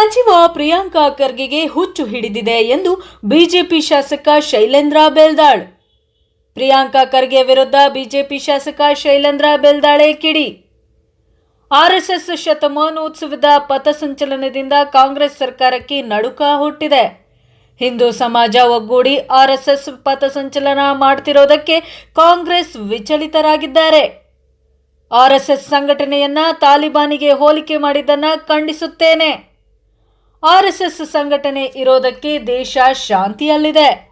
ಸಚಿವ ಪ್ರಿಯಾಂಕಾ ಖರ್ಗೆಗೆ ಹುಚ್ಚು ಹಿಡಿದಿದೆ ಎಂದು ಬಿಜೆಪಿ ಶಾಸಕ ಶೈಲೇಂದ್ರ ಬೆಲ್ದಾಳ್. ಪ್ರಿಯಾಂಕಾ ಖರ್ಗೆ ವಿರುದ್ಧ ಬಿಜೆಪಿ ಶಾಸಕ ಶೈಲೇಂದ್ರ ಬೆಲ್ದಾಳೆ ಕಿಡಿ. ಆರ್ಎಸ್ಎಸ್ ಶತಮಾನೋತ್ಸವದ ಪಥಸಂಚಲನದಿಂದ ಕಾಂಗ್ರೆಸ್ ಸರ್ಕಾರಕ್ಕೆ ನಡುಕ ಹುಟ್ಟಿದೆ. ಹಿಂದೂ ಸಮಾಜ ಒಗ್ಗೂಡಿ ಆರ್ಎಸ್ಎಸ್ ಪಥಸಂಚಲನ ಮಾಡ್ತಿರೋದಕ್ಕೆ ಕಾಂಗ್ರೆಸ್ ವಿಚಲಿತರಾಗಿದ್ದಾರೆ. ಆರ್ಎಸ್ಎಸ್ ಸಂಘಟನೆಯನ್ನ ತಾಲಿಬಾನಿಗೆ ಹೋಲಿಕೆ ಮಾಡಿದ್ದನ್ನ ಖಂಡಿಸುತ್ತೇನೆ. ಆರ್ಎಸ್ಎಸ್ ಸಂಘಟನೆ ಇರೋದಕ್ಕೆ ದೇಶ ಶಾಂತಿಯಲ್ಲಿದೆ.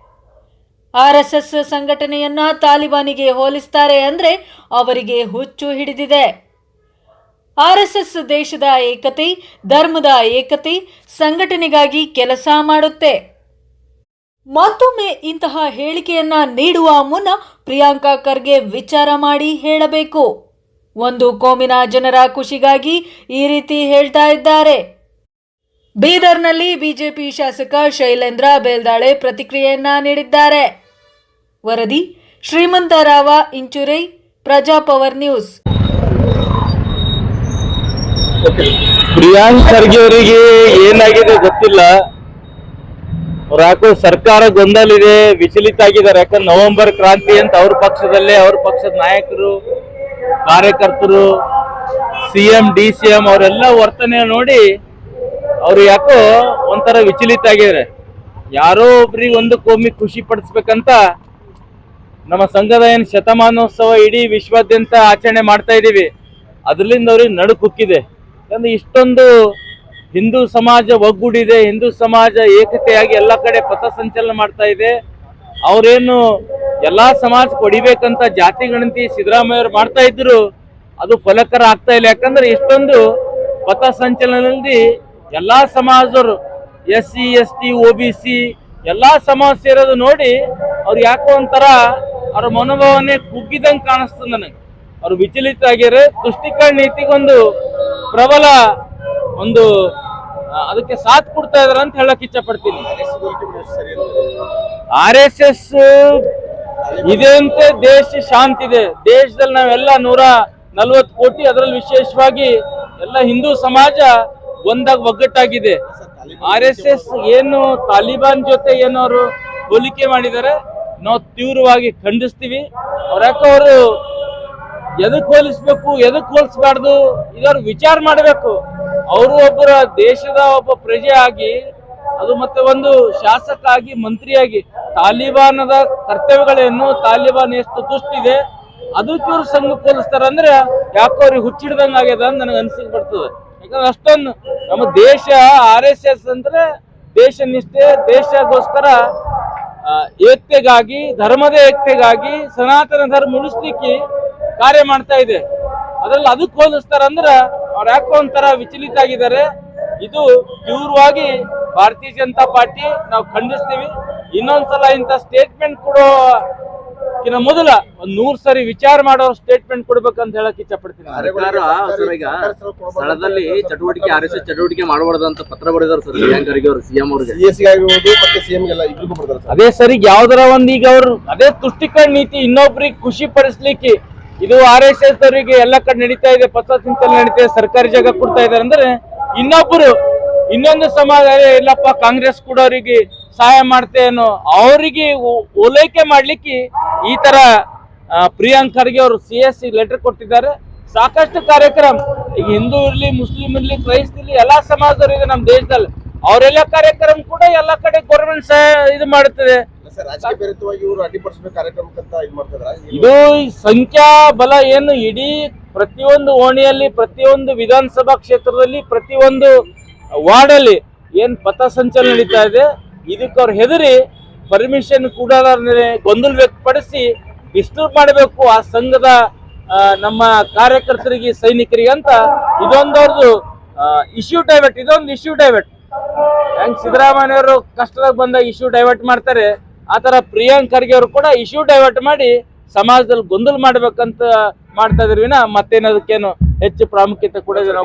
ಆರ್ಎಸ್ಎಸ್ ಸಂಘಟನೆಯನ್ನ ತಾಲಿಬಾನಿಗೆ ಹೋಲಿಸ್ತಾರೆ ಅಂದ್ರೆ ಅವರಿಗೆ ಹುಚ್ಚು ಹಿಡಿದಿದೆ. ಆರ್ಎಸ್ಎಸ್ ದೇಶದ ಏಕತೆ, ಧರ್ಮದ ಏಕತೆ, ಸಂಘಟನೆಗಾಗಿ ಕೆಲಸ ಮಾಡುತ್ತೆ. ಮತ್ತೊಮ್ಮೆ ಇಂತಹ ಹೇಳಿಕೆಯನ್ನ ನೀಡುವ ಮುನ್ನ ಪ್ರಿಯಾಂಕಾ ಖರ್ಗೆ ವಿಚಾರ ಮಾಡಿ ಹೇಳಬೇಕು. ಒಂದು ಕೋಮಿನ ಜನರ ಖುಷಿಗಾಗಿ ಈ ರೀತಿ ಹೇಳ್ತಾ ಇದ್ದಾರೆ. ಬೀದರ್ನಲ್ಲಿ ಬಿಜೆಪಿ ಶಾಸಕ ಶೈಲೇಂದ್ರ ಬೇಲ್ದಾಳೆ ಪ್ರತಿಕ್ರಿಯೆಯನ್ನ ನೀಡಿದ್ದಾರೆ. ವರದಿ ಶ್ರೀಮಂತರಾವ ಇಂಚುರೈ ಪ್ರಜಾಪವರ್ ನ್ಯೂಸ್. ಪ್ರಿಯಾಂಕ್ ಖರ್ಗೆ ಅವರಿಗೆ ಏನಾಗಿದೆ ಗೊತ್ತಿಲ್ಲ. ಅವ್ರು ಯಾಕೋ ಸರ್ಕಾರ ಗೊಂದಲಿದೆ, ವಿಚಲಿತ ಆಗಿದ್ದಾರೆ. ಯಾಕಂದ್ರೆ ನವೆಂಬರ್ ಕ್ರಾಂತಿ ಅಂತ ಅವ್ರ ಪಕ್ಷದಲ್ಲೇ, ಅವ್ರ ಪಕ್ಷದ ನಾಯಕರು, ಕಾರ್ಯಕರ್ತರು, C M, D C M ಅವರೆಲ್ಲ ವರ್ತನೆ ನೋಡಿ ಅವ್ರು ಯಾಕೋ ಒಂಥರ ವಿಚಲಿತ ಆಗಿದ್ದಾರೆ ಯಾರೋ ಒಬ್ರಿಗೆ ಒಂದು ಕೋಮಿ ಖುಷಿ ಪಡಿಸ್ಬೇಕಂತ ನಮ್ಮ ಸಂಘದ ಏನು ಶತಮಾನೋತ್ಸವ ಇಡೀ ವಿಶ್ವಾದ್ಯಂತ ಆಚರಣೆ ಮಾಡ್ತಾ ಇದ್ದೀವಿ ಅದರಿಂದ ಅವ್ರಿಗೆ ನಡು ಕುಕ್ಕಿದೆ. ಯಾಕಂದ್ರೆ ಇಷ್ಟೊಂದು ಹಿಂದೂ ಸಮಾಜ ಒಗ್ಗೂಡಿದೆ, ಹಿಂದೂ ಸಮಾಜ ಏಕತೆಯಾಗಿ ಎಲ್ಲ ಕಡೆ ಪಥಸಂಚಲನ ಮಾಡ್ತಾ ಇದೆ. ಅವರೇನು ಎಲ್ಲ ಸಮಾಜ ಕೊಡಿಬೇಕಂತ ಜಾತಿ ಗಣತಿ ಸಿದ್ದರಾಮಯ್ಯವ್ರು ಮಾಡ್ತಾ ಇದ್ರು, ಅದು ಫಲಕರ ಆಗ್ತಾ ಇಲ್ಲ. ಯಾಕಂದ್ರೆ ಇಷ್ಟೊಂದು ಪಥಸಂಚಲನದಲ್ಲಿ ಎಲ್ಲಾ ಸಮಾಜದವರು, S C, S T O B C, ಎಲ್ಲ ಸಮಾಜ ಸೇರೋದು ನೋಡಿ ಅವ್ರು ಯಾಕೋ ಒಂಥರ ಅವ್ರ ಮನೋಭಾವನೆ ಕುಗ್ಗಿದಂಗೆ ಕಾಣಿಸ್ತದೆ ನನಗೆ. ಅವ್ರು ವಿಚಲಿತ ಆಗ್ಯಾರೆ ತುಷ್ಟೀಕರಣ ನೀತಿಗೊಂದು ಪ್ರಬಲ ಒಂದು ಅದಕ್ಕೆ ಸಾಥ್ ಕೊಡ್ತಾ ಇದಾರೆ ಅಂತ ಹೇಳಕ್ ಇಚ್ಛಪಡ್ತೀನಿ. ಆರ್ ಎಸ್ ಎಸ್ ಇದೆ ಅಂತ, ದೇಶ ಶಾಂತಿ ಇದೆ. ದೇಶದಲ್ಲಿ ನಾವೆಲ್ಲ ನೂರ ನಲ್ವತ್ತು ಕೋಟಿ, ಅದರಲ್ಲಿ ವಿಶೇಷವಾಗಿ ಎಲ್ಲ ಹಿಂದೂ ಸಮಾಜ ಒಂದಾಗ ಒಗ್ಗಟ್ಟಾಗಿದೆ. ಆರ್ ಎಸ್ ಎಸ್ ಏನು ತಾಲಿಬಾನ್ ಜೊತೆ ಏನು ಅವರು ಹೋಲಿಕೆ ಮಾಡಿದ್ದಾರೆ ನಾವು ತೀವ್ರವಾಗಿ ಖಂಡಿಸ್ತೀವಿ. ಅವ್ರ ಅವರು ಎದಕ್ ಹೋಲಿಸ್ಬೇಕು, ಎದಕ್ ಹೋಲಿಸ್ಬಾರ್ದು ಇದವ್ರು ವಿಚಾರ ಮಾಡಬೇಕು. ಅವರು ಒಬ್ಬರ ದೇಶದ ಒಬ್ಬ ಪ್ರಜೆ ಆಗಿ, ಅದು ಮತ್ತೆ ಒಂದು ಶಾಸಕ ಆಗಿ ಮಂತ್ರಿಯಾಗಿ ತಾಲಿಬಾನದ ಕರ್ತವ್ಯಗಳೇನು, ತಾಲಿಬಾನ್ ಎಷ್ಟು ದುಷ್ಟಿದೆ, ಅದಕ್ಕೆ ಇವ್ರು ಸಂಘ ಹೋಲಿಸ್ತಾರ ಅಂದ್ರೆ ಯಾಕೋ ಅವ್ರಿಗೆ ಹುಚ್ಚಿಡ್ದಂಗ ಆಗ್ಯದ ಅಂತ ನನಗೆ ಅನ್ಸಿಕ್ ಬರ್ತದೆ. ಯಾಕಂದ್ರೆ ಅಷ್ಟೊಂದು ನಮ್ಮ ದೇಶ ಆರ್ ಎಸ್ ಎಸ್ ಅಂದ್ರೆ ದೇಶ ನಿಷ್ಠೆ ದೇಶಗೋಸ್ಕರ ಏಕ್ತೆಗಾಗಿ, ಧರ್ಮದ ಏಕ್ತೆಗಾಗಿ ಸನಾತನ ಧರ್ಮ ಉಳಿಸ್ಲಿಕ್ಕೆ ಕಾರ್ಯ ಮಾಡ್ತಾ ಇದೆ. ಅದ್ರಲ್ಲಿ ಅದಕ್ಕೆ ಹೋಲಿಸ್ತಾರ ಅಂದ್ರ ಅವ್ರ ಯಾಕೋ ಒಂಥರ ವಿಚಲಿತ ಆಗಿದ್ದಾರೆ. ಇದು ತೀವ್ರವಾಗಿ ಭಾರತೀಯ ಜನತಾ ಪಾರ್ಟಿ ನಾವು ಖಂಡಿಸ್ತೀವಿ. ಇನ್ನೊಂದ್ಸಲ ಇಂಥ ಸ್ಟೇಟ್ಮೆಂಟ್ ಕೊಡೋ ಕಿನ್ನ ಮೊದಲ ಒಂದ್ ನೂರ್ ಸರಿ ವಿಚಾರ ಮಾಡೋ ಸ್ಟೇಟ್ಮೆಂಟ್ ಕೊಡ್ಬೇಕಂತ ಹೇಳಕ್ ಇಚ್ಛಪಡ್ತೀನಿ. ಸರ್ಕಾರ ಸರ್ ಈಗ ಸ್ಥಳದಲ್ಲಿ ಚಟುವಟಿಕೆ ಆರ್ ಎಸ್ ಎಸ್ ಚಟುವಟಿಕೆ ಮಾಡಬಾರ್ದು ಅಂತ ಪತ್ರ ಬರೆದಾರ ಸರ್ ಪ್ರಿಯಾಂಕರಿಗೆ ಅವರು ಸಿಎಂ ಅವ್ರಿಗೆ. ಮತ್ತೆ ಸಿಎಂ ಬರ್ತಾರೆ ಸರ್. ಅದೇ ಸರಿ ಯಾವ್ದಾರ ಒಂದ್ ಈಗ ಅವ್ರು ಅದೇ ತುಷ್ಟಿಕರಣ ನೀತಿ ಇನ್ನೊಬ್ರಿಗೆ ಖುಷಿ ಪಡಿಸ್ಲಿಕ್ಕೆ ಇದು ಆರ್ ಎಸ್ ಎಸ್ ಅವರಿಗೆ ಎಲ್ಲ ಕಡೆ ನಡೀತಾ ಇದೆ ಪಥಸಂಚಲನ ನಡೀತಾ ಇದೆ ಸರ್ಕಾರಿ ಜಾಗ ಕೊಡ್ತಾ ಇದಾರೆ ಅಂದ್ರೆ ಇನ್ನೊಬ್ರು ಇನ್ನೊಂದು ಸಮಾಜ "ಏ, ಇಲ್ಲಪ್ಪ ಕಾಂಗ್ರೆಸ್ ಕೂಡ ಅವರಿಗೆ ಸಹಾಯ ಮಾಡ್ತೇನೋ ಅವರಿಗೆ ಓಲೈಕೆ ಮಾಡ್ಲಿಕ್ಕೆ ಈ ತರ ಪ್ರಿಯಾಂಕ್ ಖರ್ಗೆ ಅವರು ಸಿ ಎಸ್ ಸಿ ಲೆಟರ್ ಕೊಟ್ಟಿದ್ದಾರೆ. ಸಾಕಷ್ಟು ಕಾರ್ಯಕ್ರಮ ಈಗ ಹಿಂದೂ ಇರ್ಲಿ ಮುಸ್ಲಿಂ ಇರ್ಲಿ ಕ್ರೈಸ್ತ ಇರ್ಲಿ ಎಲ್ಲಾ ಸಮಾಜದವರು ಇದೆ ನಮ್ಮ ದೇಶದಲ್ಲಿ. ಅವರೆಲ್ಲ ಕಾರ್ಯಕ್ರಮ ಕೂಡ ಎಲ್ಲಾ ಕಡೆ ಗೌರ್ಮೆಂಟ್ ಸಹ ಇದು ಮಾಡುತ್ತದೆ. ಇದು ಸಂಖ್ಯಾ ಬಲ ಏನು ಇಡೀ ಪ್ರತಿಯೊಂದು ಓಣಿಯಲ್ಲಿ ಪ್ರತಿಯೊಂದು ವಿಧಾನಸಭಾ ಕ್ಷೇತ್ರದಲ್ಲಿ ಪ್ರತಿಯೊಂದು ವಾರ್ಡ್ ಅಲ್ಲಿ ಏನ್ ಪಥಸಂಚಲನ ನಡೀತಾ ಇದೆ. ಇದಕ್ಕೆ ಅವ್ರು ಹೆದರಿ ಪರ್ಮಿಷನ್ ಕೂಡ ಗೊಂದಲ ವ್ಯಕ್ತಪಡಿಸಿ ಡಿಸ್ಟರ್ಬ್ ಮಾಡಬೇಕು ಆ ಸಂಘದ ಆ, ನಮ್ಮ ಕಾರ್ಯಕರ್ತರಿಗೆ ಸೈನಿಕರಿಗೆ ಅಂತ ಇದೊಂದವ್ರದ್ದು ಇಶ್ಯೂ ಡೈವರ್ಟ್ ಇದೊಂದು ಇಶ್ಯೂ ಡೈವರ್ಟ್ ಹೆಂಗ್ ಸಿದ್ದರಾಮಯ್ಯವರು ಕಷ್ಟದಾಗ ಬಂದಾಗ ಇಶ್ಯೂ ಡೈವರ್ಟ್ ಮಾಡ್ತಾರೆ ಆತರ ತರ ಪ್ರಿಯಾಂಕ್ ಖರ್ಗೆ ಅವರು ಕೂಡ ಇಶ್ಯೂ ಡೈವರ್ಟ್ ಮಾಡಿ ಸಮಾಜದಲ್ಲಿ ಗೊಂದಲ ಮಾಡ್ಬೇಕಂತ ಮಾಡ್ತಾ ಇದ್ರಿ ವಿನ ಮತ್ತೇನದಕ್ಕೇನು ಹೆಚ್ಚು ಪ್ರಾಮುಖ್ಯತೆ ಕೊಡೋದಿಲ್ಲ